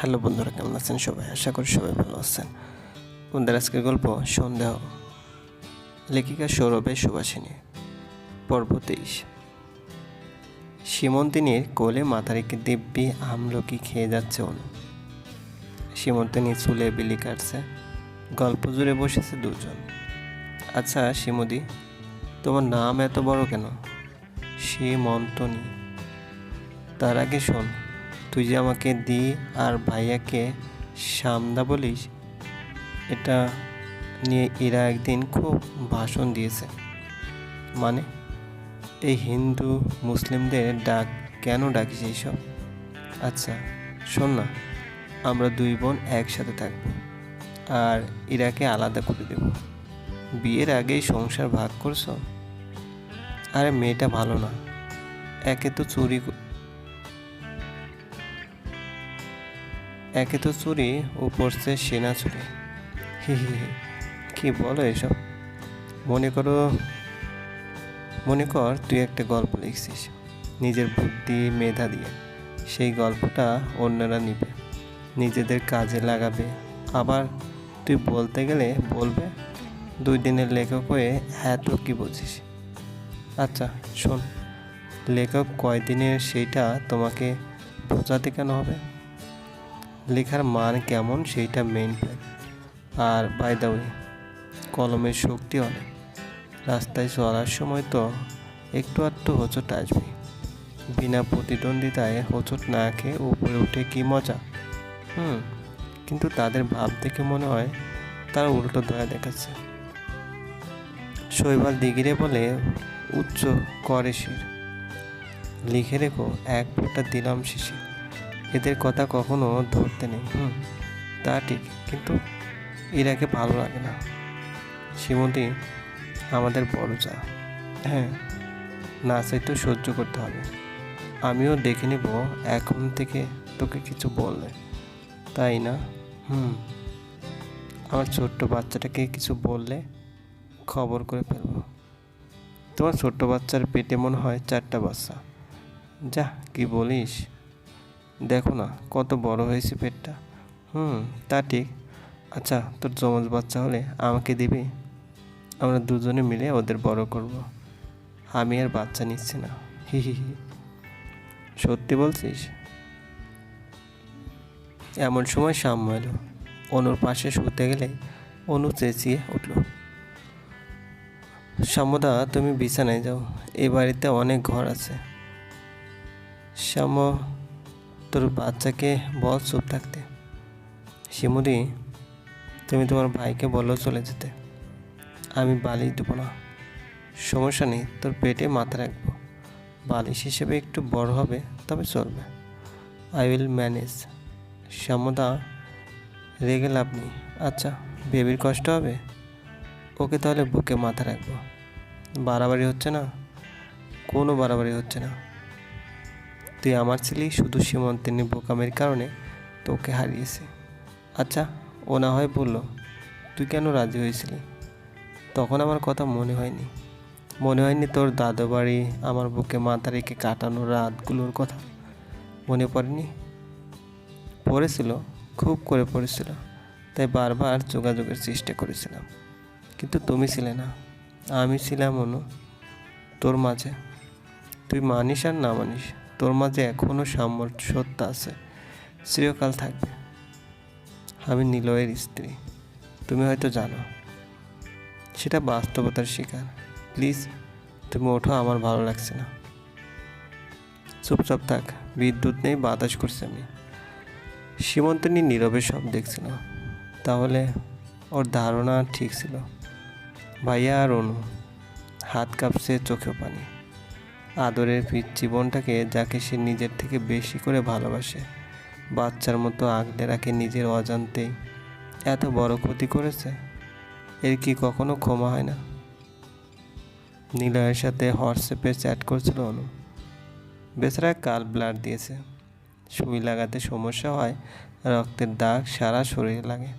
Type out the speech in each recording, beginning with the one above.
Hello বন্ধুরা, কেমন আছেন সবাই? আশা করি সবাই ভালো আছেন। বন্ধুদের আজকের গল্প সন্দেহ লেখিকা সৌরভের সুবাসিনী পর্ব তেইশ। সীমন্তিনীর কোলে মাথা রেখে দিব্যি আমলকি খেয়ে যাচ্ছে অনু। সীমন্তিনী চুলে বিলি কাটছে, গল্প জুড়ে বসেছে দুজন। আচ্ছা সীমদি, তোমার নাম এত বড় কেন? সীমন্তনী, তার আগে শোন। তুই যে আমাকে দি আর ভাইয়াকে সামদা বলিস, এটা নিয়ে এরা একদিন খুব ভাষণ দিয়েছে। মানে এই হিন্দু মুসলিমদের ডাক কেন ডাকিস এইসব? আচ্ছা শোন না, আমরা দুই বোন একসাথে থাকব আর ইরাকে আলাদা করে দেব। বিয়ের আগেই সংসার ভাগ করছ? আরে, মেয়েটা ভালো না। একে তো চুরি একে তো চুরি ও পড়ছে সেনা চুরি। হি হি হি। কি বলো এসব? মনে করো, মনে কর তুই একটা গল্প লিখছিস, নিজের বুদ্ধি, মেধা দিয়ে। সেই গল্পটা অন্যরা নিবে, নিজেদের কাজে লাগাবে। আবার তুই বলতে গেলে বলবে, দুই দিনের লেখক হয়ে এত কি বুঝিস? আচ্ছা শোন, লেখক কয়দিনের সেইটা তোমাকে বোঝাতে কেন হবে? লেখার মান কেমন সেইটা মেইন ফ্যাক্ট আর বাই দ্য ওয়ে কলমের শক্তি অনেক। রাস্তায় চলার সময় তো একটু আধটু হোঁচট আসবে। বিনা প্রতিদ্বন্দ্বিতায় হোঁচট না খেয়ে উপরে উঠে কি মজা? হুম, কিন্তু তাদের ভাব দেখে মনে হয় তারা উল্টো দয়া দেখাচ্ছে। শৈবাল দিগিরে বলে উচ্চ করে শির। লিখে রেখো, এক ফোঁটা দিলাম শিশির এদের কথা কখনো ধরতে নেই, হুম, তা ঠিক, কিন্তু এরাকে ভালো লাগে না। শ্রীমতী, আমাদের বড় চা। হ্যাঁ না চাইতেও সহ্য করতে হবে। আমিও দেখে নেব, এখন থেকে তোকে কিছু বললে। তাই না? হুম। আমার ছোট্ট বাচ্চাটাকে কিছু বললে খবর করে ফেলব। তোমার ছোট্ট বাচ্চার পেটে মনে হয় চারটা বাচ্চা। যা, কি বলিস? দেখো না, কত বড় হয়েছে পেটটা। হুম, তা ঠিক। আচ্ছা তোর জমজ বাচ্চা হলে আমাকে দিবি? আমরা দুজনে মিলে ওদের বড় করব। আমি আর বাচ্চা নিচ্ছি না। হি হি হি। সত্যি বলছিস? এমন সময় সাম্য এলো। অনুর পাশে শুতে গেলে অনু চেঁচিয়ে উঠল। শ্যামদা তুমি বিছানায় যাও। এ বাড়িতে অনেক ঘর আছে। শ্যাম তোর বাচ্চাকে বল চুপ থাকতে। শিমুদি, তুমি তোমার ভাইকে বলো চলে যেতে। আমি বালিশ দেবো না। সমস্যা নেই, তোর পেটে মাথা রাখব। বালিশ হিসেবে একটু বড় হবে, তবে চলবে। আই উইল ম্যানেজ শ্যামদা, রেগে লাভ নেই। আচ্ছা বেবির কষ্ট হবে? ওকে তাহলে বুকে মাথা রাখব। বাড়াবাড়ি হচ্ছে না? কোনো বাড়াবাড়ি হচ্ছে না। তুই আমার ছিলি শুধু সীমন্তিনী বোকামের কারণে তোকে হারিয়েছে। আচ্ছা ও না হয় বলল, তুই কেন রাজি হয়েছিলি? তখন আমার কথা মনে হয়নি। মনে হয়নি তোর দাদু বাড়ি আমার বুকে মাথা রেখে কাটানো রাতগুলোর কথা। মনে পড়েনি। পড়েছিল, খুব করে পড়েছিল, তাই বারবার যোগাযোগের চেষ্টা করেছিলাম। কিন্তু তুমি ছিলে না, আমি ছিলাম অনু, তোর মাঝে। তুই মানিস আর না মানিস? তোর মাঝে এখনও সামর্থ্যতা আছে, চিরকাল থাকবে। আমি নিলয়ের স্ত্রী, তুমি হয়তো জানো। সেটা বাস্তবতার শিকার। প্লিজ, তুমি ওঠো, আমার ভালো লাগছে না। চুপচাপ থাক, বিদ্যুৎ নেই, বাতাস করছে আমি। সীমন্তনী নীরবে সব দেখছিল। তাহলে ওর ধারণা ঠিক ছিল। ভাইয়া আর অনু, হাত কাঁপছে চোখে পানি। আদরের পিঠ জীবনটাকে যাকে সে নিজের থেকে বেশি করে ভালোবাসে। বাচ্চার মতো আগলে রাখে নিজের অজান্তেই এত বড় ক্ষতি করেছে। এর কি কখনো ক্ষমা হয় না? নিলয়ের সাথে হোয়াটসঅ্যাপে চ্যাট করছিল অনু। বেচারা কাল ব্লাড দিয়েছে। সুই লাগাতে সমস্যা হয়, রক্তের দাগ সারা শরীরে লাগে।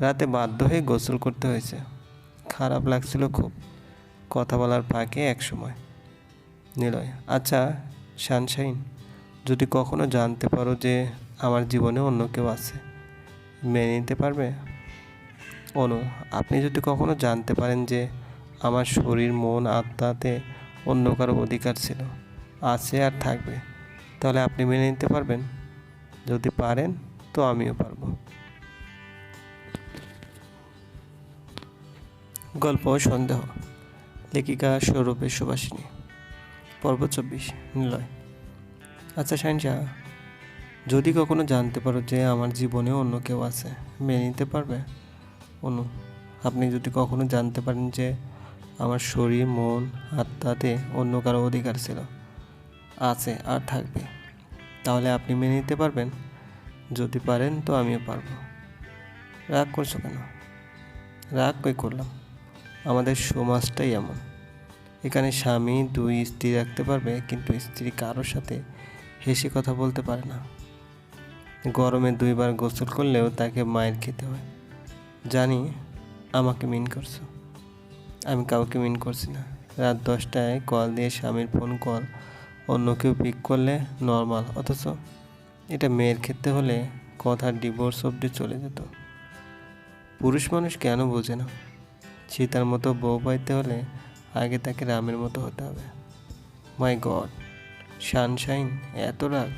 রাতে বাধ্য হয়ে গোসল করতে হয়েছে। খারাপ লাগছিল খুব। কথা বলার ফাঁকে এক সময় নিলয়। আচ্ছা সানশাইন, যদি কখনো জানতে পারো যে আমার জীবনে অন্য কেউ আছে, মেনে নিতে পারবে? অনু, আপনি যদি কখনো জানতে পারেন যে আমার শরীর, মন, আত্মাতে অন্য কারও অধিকার ছিল, আছে আর থাকবে, তাহলে আপনি মেনে নিতে পারবেন? যদি পারেন, তো আমিও পারব। গল্প সন্দেহ, লেখিকা সৌরভের সুবাসিনী পর্ব চব্বিশ, নিলয়। আচ্ছা শাহিনশা যদি কখনো জানতে পারো যে আমার জীবনে অন্য কেউ আছে, মেনে নিতে পারবে? অনু, আপনি যদি কখনো জানতে পারেন যে আমার শরীর, মন, আত্মাতে অন্য কারও অধিকার ছিল, আছে আর থাকবে, তাহলে আপনি মেনে নিতে পারবেন? যদি পারেন, তো আমিও পারব। রাগ করছ কেন? রাগ কই করলাম? আমাদের সমাজটাই এমন। এখানে স্বামী দুই স্ত্রী রাখতে পারবে, কিন্তু স্ত্রী কারোর সাথে হেসে কথা বলতে পারে না। গরমে দুইবার গোসল করলেও তাকে মায়ের খেতে হয়। জানি আমাকে মিন করছ। আমি কাউকে মিন করছি না। রাত দশটায় কল দিয়ে স্বামীর ফোন কল অন্য কেউ পিক করলে নর্মাল, অথচ এটা মেয়ের ক্ষেত্রে হলে কথা ডিভোর্স অবধি চলে যেত। পুরুষ মানুষ কেন বোঝে না? সীতার মতো বউ পাইতে হলে আগে তাকে রামের মতো হতে হবে। মাই গড সানশাইন এত রাগ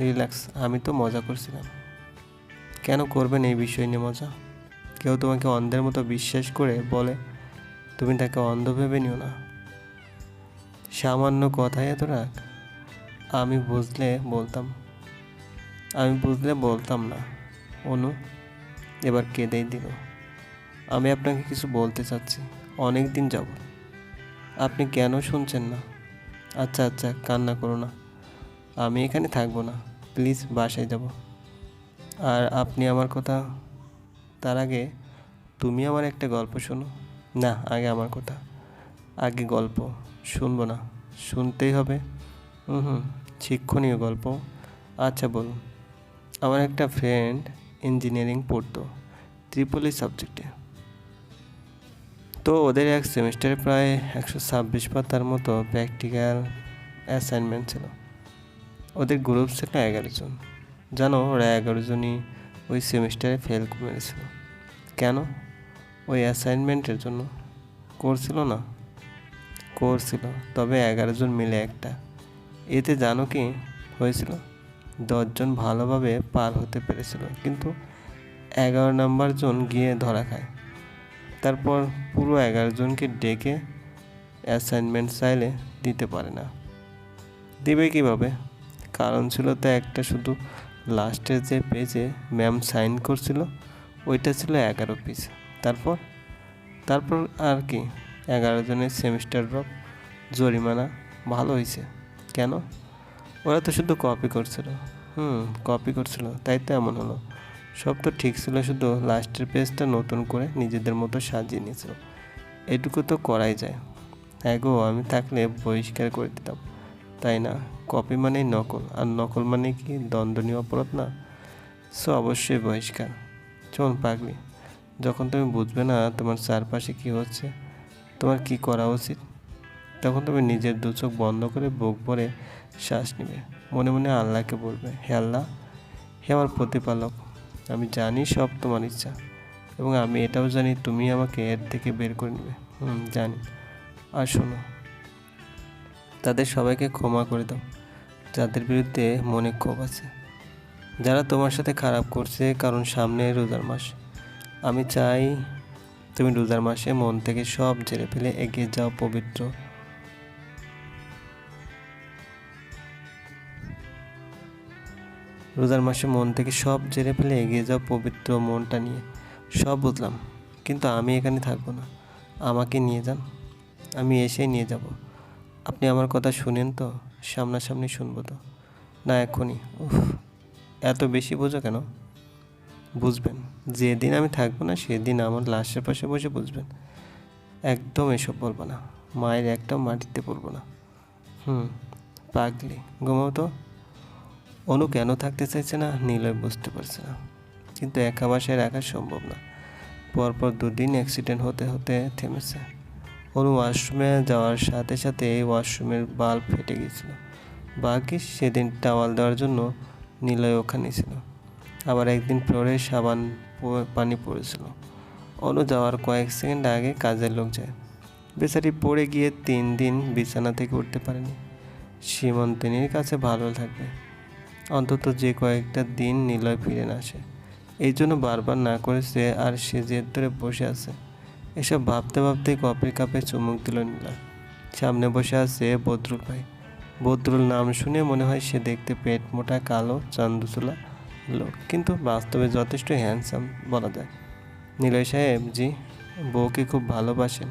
রিল্যাক্স আমি তো মজা করছিলাম। কেন করবেন এই বিষয় নিয়ে মজা? কেউ তোমাকে অন্ধের মতো বিশ্বাস করে বলে, তুমি তাকে অন্ধ ভেবে নিও না। সামান্য কথাই এত রাগ আমি বুঝলে বলতাম। আমি বুঝলে বলতাম না। অনু, এবার কেঁদেই দিল। আমি আপনাকে কিছু বলতে চাচ্ছি। অনেক দিন যাব। আপনি কেন শুনছেন না? আচ্ছা আচ্ছা কান্না করো না। আমি এখানে থাকব না। প্লিজ, বাসায় যাব। আর আপনি আমার কথা, তার আগে তুমি আমার একটা গল্প শোনো। না, আগে আমার কথা। আগে গল্প শুনব না। শুনতেই হবে। হুম হুম, শিক্ষণীয় গল্প। আচ্ছা বলুন। আমার একটা ফ্রেন্ড ইঞ্জিনিয়ারিং পড়তো ত্রিপলি সাবজেক্টে তো ওদের এক সেমিস্টারে প্রায় একশো ছাব্বিশ পাতার মতো প্র্যাকটিক্যাল অ্যাসাইনমেন্ট ছিল। ওদের গ্রুপ ছিল এগারো জন। জানো ওরা এগারো জনই ওই সেমিস্টারে ফেল মেরেছিল কেন? ওই অ্যাসাইনমেন্টের জন্য। করছিল না। করছিল তবে এগারো জন মিলে একটা। এতে জানো কি? হয়েছিল। দশজন ভালোভাবে পার হতে পেরেছিল। কিন্তু এগারো নাম্বার জন গিয়ে ধরা খায়। তারপর পুরো এগারো জনকে ডেকে অ্যাসাইনমেন্ট চাইলে দিতে পারে না। দেবে কীভাবে? কারণ ছিল তো একটা শুধু লাস্টের যে পেজে ম্যাম সাইন করছিল, ওইটা ছিল এগারো পিস তারপর? তারপর আর কি, এগারো জনের সেমিস্টার ড্রপ জরিমানা, ভালো হয়েছে কেন? ওরা তো শুধু কপি করছিল। হুম কপি করছিল, তাই তো এমন হলো। সব তো ঠিক ছিল, শুধু লাস্টের পেজটা নতুন করে নিজেদের মতো সাজিয়ে নিয়েছিল। এটুকু তো করাই যায়। হ্যাঁ গো, আমি থাকলে বহিষ্কার করে দিতাম। তাই না? কপি মানেই নকল, আর নকল মানে কি? দণ্ডনীয় অপরাধ না? সো অবশ্যই বহিষ্কার। চল পাগলি, যখন তুমি বুঝবে না তোমার চারপাশে কি হচ্ছে, তোমার কি করা উচিত? তখন তুমি নিজের দু চোখ বন্ধ করে বুক ভরে শ্বাস নেবে। মনে মনে আল্লাহকে বলবে, হে আল্লাহ, হে আমার প্রতিপালক। আমি জানি সব তোমার ইচ্ছা এবং আমি এটাও জানি তুমি আমাকে এর থেকে বের করে নেবে। হুম, জানি। আর শোনো, তাদের সবাইকে ক্ষমা করে দাও। যাদের বিরুদ্ধে মনে ক্ষোভ আছে। যারা তোমার সাথে খারাপ করছে কারণ সামনে রোজার মাস। আমি চাই তুমি রোজার মাসে মন থেকে সব জেরে ফেলে এগিয়ে যাও পবিত্র রোজার মাসে মন থেকে সব জেরে ফেলে এগিয়ে যাও পবিত্র মনটা নিয়ে। সব বুঝলাম, কিন্তু আমি এখানে থাকব না। আমাকে নিয়ে যান, আমি এসেই নিয়ে যাব। আপনি আমার কথা শুনেন তো, সামনাসামনি শুনব তো। না এখনই উফ, এত বেশি বোঝো কেন? বুঝবেন, যেদিন আমি থাকব না, সেদিন আমার লাশের পাশে বসে বুঝবেন। একদম এসব বলব না, মায়ের একটাও মাটিতে পড়ব না। হুম, পাগলি, ঘুমাও তো। অনু কেন থাকতে চাইছে না নীলয় বুঝতে পারছে না। কিন্তু একা বাসায় রাখা সম্ভব না। পরপর দুদিন অ্যাক্সিডেন্ট হতে হতে থেমেছে। অনু ওয়াশরুমে যাওয়ার সাথে সাথে এই ওয়াশরুমের বাল্ব ফেটে গিয়েছিল। বাকি সেদিন টাওয়াল দেওয়ার জন্য নিলয় ওখানে ছিল। আবার একদিন ফ্লোরে সাবান পানি পড়েছিল। অনু যাওয়ার কয়েক সেকেন্ড আগে কাজের লোক যায়। বেচারি পড়ে গিয়ে তিন দিন বিছানা থেকে উঠতে পারেনি। সীমন্তিনীর কাছে ভালো থাকবে। অন্তত যে কয়েকটা দিন নিলয় ফিরে না আসে। এই জন্য বারবার না করেছে আর সে জেদ ধরে বসে আছে। এসব ভাবতে ভাবতে কফির কাপে চুমুক দিল নিলয় সামনে বসে আছে বদরুল ভাই। বদরুল নাম শুনে মনে হয় সে দেখতে পেট মোটা, কালো চান্দুচুলা লোক, কিন্তু বাস্তবে যথেষ্ট হ্যান্ডসাম বলা যায়। নিলয় সাহেব, জি, বউকে খুব ভালোবাসেন।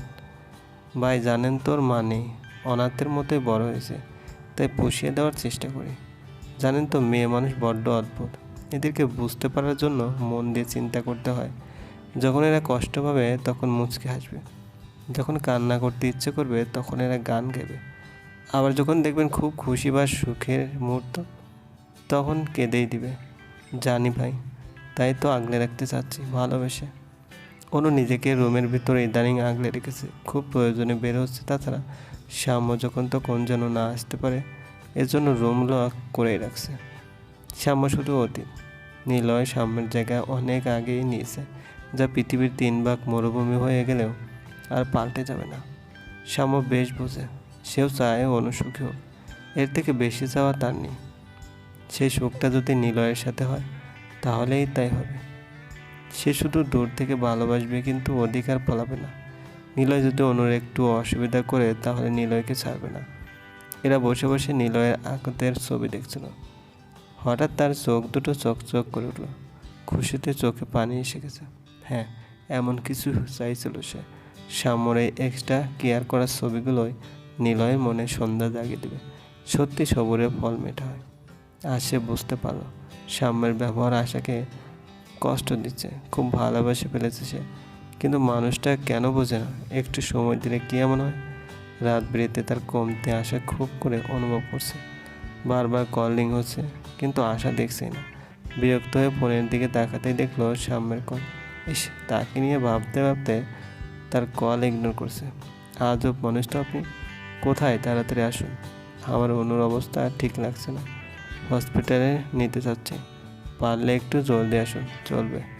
ভাই, জানেন তোর মা নেই। অনাথের মতোই বড় হয়েছে, তাই পুষিয়ে দেওয়ার চেষ্টা করি। জানেন তো, মেয়ে মানুষ বড্ড অদ্ভুত। এদেরকে বুঝতে পারার জন্য মন দিয়ে চিন্তা করতে হয়। যখন এরা কষ্ট পাবে, তখন মুচকে হাসবে। যখন কান্না করতে ইচ্ছে করবে, তখন এরা গান গাইবে। আবার যখন দেখবেন খুব খুশি বা সুখের মুহূর্ত, তখন কেঁদেই দিবে। জানি ভাই, তাই তো আগলে রাখতে চাচ্ছি, ভালোবেসে। অনু নিজেকে রুমের ভিতরে ইদানিং আগলে রেখেছে। খুব প্রয়োজনে বের হচ্ছে। তাছাড়া শ্যাম্য যখন তখন যেন না আসতে পারে এর জন্য রুম লক করেই রাখছে। শ্যাম্য শুধু অতীত। নিলয় সাম্যের জায়গা অনেক আগেই নিয়েছে, যা পৃথিবীর তিন ভাগ মরুভূমি হয়ে গেলেও আর পাল্টে যাবে না। শ্যাম্য বেশ বোঝে, সেও চায় অনু সুখী হোক। এর থেকে বেশি চাওয়া তার নেই। সেই সুখটা যদি নিলয়ের সাথে হয়, তাহলেই তাই হবে। সে শুধু দূর থেকে ভালোবাসবে, কিন্তু অধিকার ফলাবে না। নিলয় যদি অনুর একটু অসুবিধা করে, তাহলে নিলয়কে ছাড়বে না। এরা বসে বসে নিলয়ের আকতের ছবি দেখছিল। হঠাৎ তার চোখ দুটো চোখ চকচক করে উঠল। খুশিতে চোখে পানি এসে গেছে। হ্যাঁ এমন কিছু চাইছিল সে। সামরে এক্সট্রা কেয়ার করার ছবিগুলোই নিলয়ের মনে সন্ধ্যা জাগিয়ে দেবে। সত্যি সবরে ফল মেটা হয় আর সে বুঝতে পারল, সাম্যের ব্যবহার আশাকে কষ্ট দিচ্ছে, খুব ভালোবেসে ফেলেছে সে। কিন্তু মানুষটা কেন বোঝে না? একটু সময় দিলে কি এমন হয়? রাত বেরিতে তার কমতে আসা খুব করে অনুভব করছে। বারবার কলিং হচ্ছে, কিন্তু আশা দেখছেই না। বিরক্ত হয়ে ফোনের দিকে তাকাতেই দেখল সাম্যের কল ইস, তাকে নিয়ে ভাবতে ভাবতে তার কল ইগনোর করছে। আজব মানুষটা আপনি। কোথায়? তাড়াতাড়ি আসুন। আমার অনুর অবস্থা ঠিক লাগছে না। হসপিটালে নিতে চাচ্ছি। পারলে একটু জলদি আসুন। চলবে।